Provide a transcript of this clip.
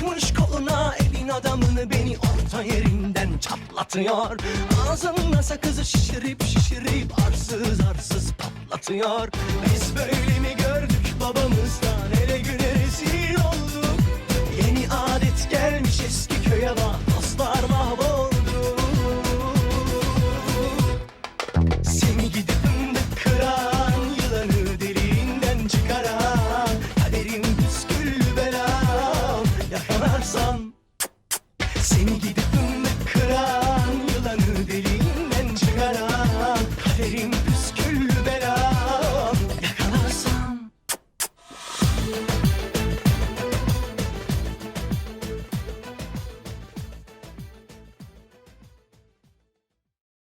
Takmış koluna evin adamını beni orta yerinden çatlatıyor. Ağzımda sakızı şişirip şişirip arsız arsız patlatıyor. Biz böyle mi gördük babamızdan? Hele güne rezil olduk. Yeni adet gelmiş eski köye var Seni gidip kıran Yılanı deliğinden çıkaran Kaderim püsküllü belam Yakalarsam